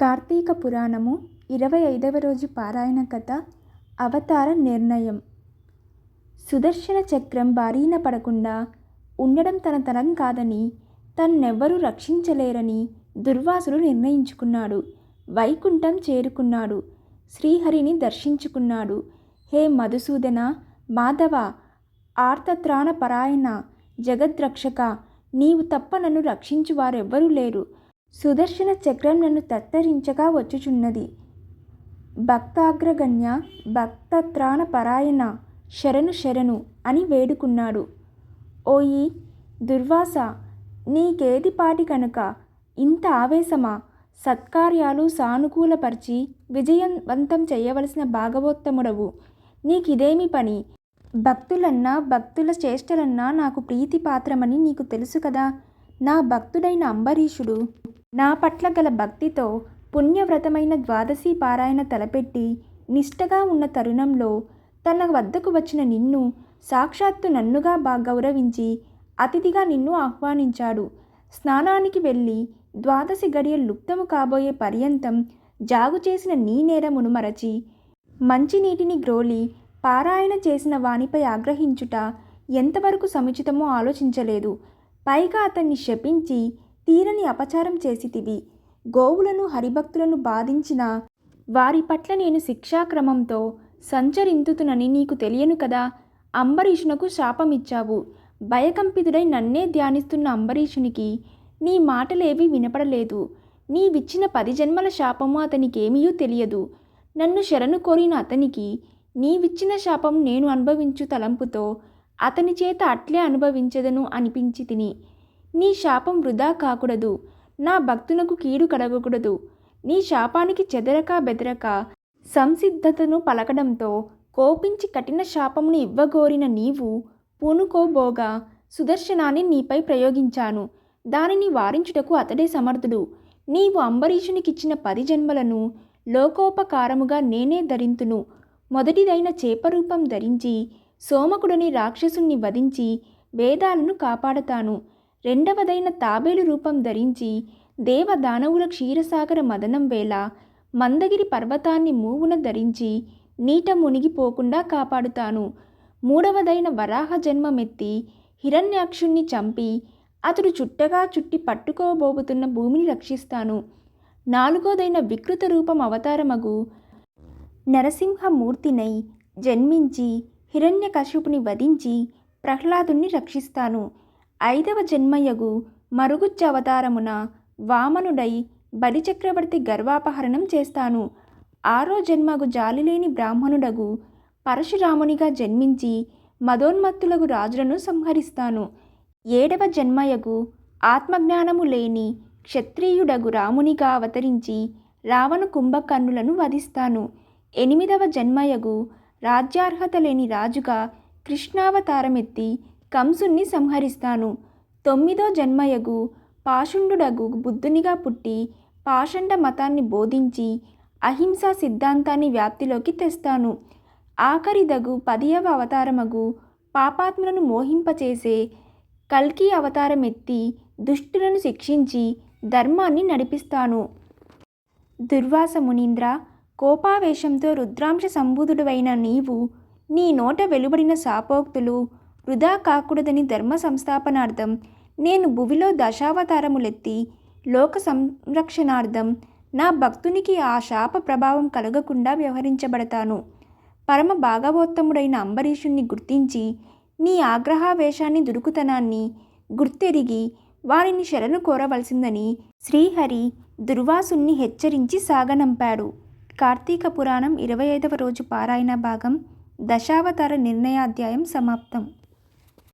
కార్తీక పురాణము ఇరవై ఐదవ రోజు పారాయణ కథ అవతార నిర్ణయం. సుదర్శన చక్రం బారిన పడకుండా ఉండడం తన తరం కాదని తన్నెవ్వరూ రక్షించలేరని దుర్వాసుడు నిర్ణయించుకున్నాడు. వైకుంఠం చేరుకున్నాడు. శ్రీహరిని దర్శించుకున్నాడు. హే మధుసూదన మాధవ ఆర్తత్రాణ పరాయణ జగద్రక్షక నీవు తప్ప నన్ను రక్షించు వారెవ్వరూ లేరు. సుదర్శన చక్రం నన్ను తత్తరించగా వచ్చుచున్నది. భక్తాగ్రగణ్య భక్తత్రాణ పరాయణ శరణు శరణు అని వేడుకున్నాడు. ఓయి దుర్వాస నీకేది పాటి కనుక ఇంత ఆవేశమా? సత్కార్యాలు సానుకూలపరిచి విజయవంతం చేయవలసిన భాగవోత్తముడవు. నీకిదేమి పని? భక్తులన్నా భక్తుల చేష్టలన్నా నాకు ప్రీతిపాత్రమని నీకు తెలుసు కదా? నా భక్తుడైన అంబరీషుడు నా పట్ల గల భక్తితో పుణ్యవ్రతమైన ద్వాదశి పారాయణ తలపెట్టి నిష్టగా ఉన్న తరుణంలో తన వద్దకు వచ్చిన నిన్ను సాక్షాత్తు నన్నుగా బా గౌరవించి అతిథిగా నిన్ను ఆహ్వానించాడు. స్నానానికి వెళ్ళి ద్వాదశి గడియ లుప్తము కాబోయే పర్యంతం జాగు చేసిన నీ నేరమును మరచి మంచినీటిని గ్రోలి పారాయణ చేసిన వానిపై ఆగ్రహించుట ఎంతవరకు సముచితమో ఆలోచించలేదు. పైగా అతన్ని శపించి తీరని అపచారం చేసితివి. గోవులను హరిభక్తులను బాధించిన వారి పట్ల నేను శిక్షాక్రమంతో సంచరింతుతునని నీకు తెలియను కదా? అంబరీషునకు శాపమిచ్చావు. భయకంపితుడై నన్నే ధ్యానిస్తున్న అంబరీషునికి నీ మాటలేవీ వినపడలేదు. నీవిచ్చిన పది జన్మల శాపము అతనికేమీయూ తెలియదు. నన్ను శరణు కోరిన అతనికి నీవిచ్చిన శాపం నేను అనుభవించు తలంపుతో అతని చేత అట్లే అనుభవించదను అనిపించి తిని నీ శాపం వృధా కాకూడదు. నా భక్తునకు కీడు కడగకూడదు నీ శాపానికి చెదరక బెదరక సంసిద్ధతను పలకడంతో కోపించి కఠిన శాపమును ఇవ్వగోరిన నీవు పూనుకోబోగా సుదర్శనాన్ని నీపై ప్రయోగించాను. దానిని వారించుటకు అతడే సమర్థుడు. నీవు అంబరీషునికిచ్చిన పది జన్మలను లోకోపకారముగా నేనే ధరింతును. మొదటిదైన చేపరూపం ధరించి సోమకుడని రాక్షసుణ్ణి వధించి వేదాలను కాపాడతాను. రెండవదైన తాబేలు రూపం ధరించి దేవదానవుల క్షీరసాగర మదనం వేళ మందగిరి పర్వతాన్ని మూవున ధరించి నీట మునిగిపోకుండా కాపాడుతాను. మూడవదైన వరాహ జన్మమెత్తి హిరణ్యాక్షుణ్ణి చంపి అతడు చుట్టగా చుట్టి పట్టుకోబోతున్న భూమిని రక్షిస్తాను. నాలుగోదైన వికృత రూపం అవతారమగు నరసింహమూర్తినై జన్మించి హిరణ్యకశిపుని వధించి ప్రహ్లాదుణ్ణి రక్షిస్తాను. ఐదవ జన్మయగు మరుగుజ్జ అవతారమున వామనుడై బలిచక్రవర్తి గర్వాపహరణం చేస్తాను. ఆరో జన్మగు జాలిలేని బ్రాహ్మణుడగు పరశురామునిగా జన్మించి మదోన్మత్తులగు రాజులను సంహరిస్తాను. ఏడవ జన్మయగు ఆత్మజ్ఞానము లేని క్షత్రియుడగు రామునిగా అవతరించి రావణ కుంభకర్ణులను వధిస్తాను. ఎనిమిదవ జన్మయగు రాజ్యార్హత లేని రాజుగా కృష్ణావతారమెత్తి కంసుణ్ణి సంహరిస్తాను. తొమ్మిదో జన్మయగు పాషుండుడగు బుద్ధునిగా పుట్టి పాషండ మతాన్ని బోధించి అహింసా సిద్ధాంతాన్ని వ్యాప్తిలోకి తెస్తాను. ఆఖరిదగు పదియవ అవతారమగు పాపాత్ములను మోహింపచేసే కల్కి అవతారమెత్తి దుష్టులను శిక్షించి ధర్మాన్ని నడిపిస్తాను. దుర్వాస మునీంద్ర కోపావేశంతో రుద్రాంశ సంబూధుడువైన నీవు నీ నోట వెలువడిన శాపోక్తులు వృధా కాకూడదని ధర్మ సంస్థాపనార్థం నేను భువిలో దశావతారములెత్తి లోక సంరక్షణార్థం నా భక్తునికి ఆ శాప ప్రభావం కలగకుండా వ్యవహరించబడతాను. పరమ భాగవోత్తముడైన అంబరీషుణ్ణి గుర్తించి నీ ఆగ్రహావేశాన్ని దురుకుతనాన్ని గుర్తెరిగి వారిని శరణు కోరవలసిందని శ్రీహరి దుర్వాసుణ్ణి హెచ్చరించి సాగనంపాడు. కార్తీక పురాణం ఇరవై ఐదవ రోజు పారాయణ భాగం దశావతార నిర్ణయాధ్యాయం సమాప్తం.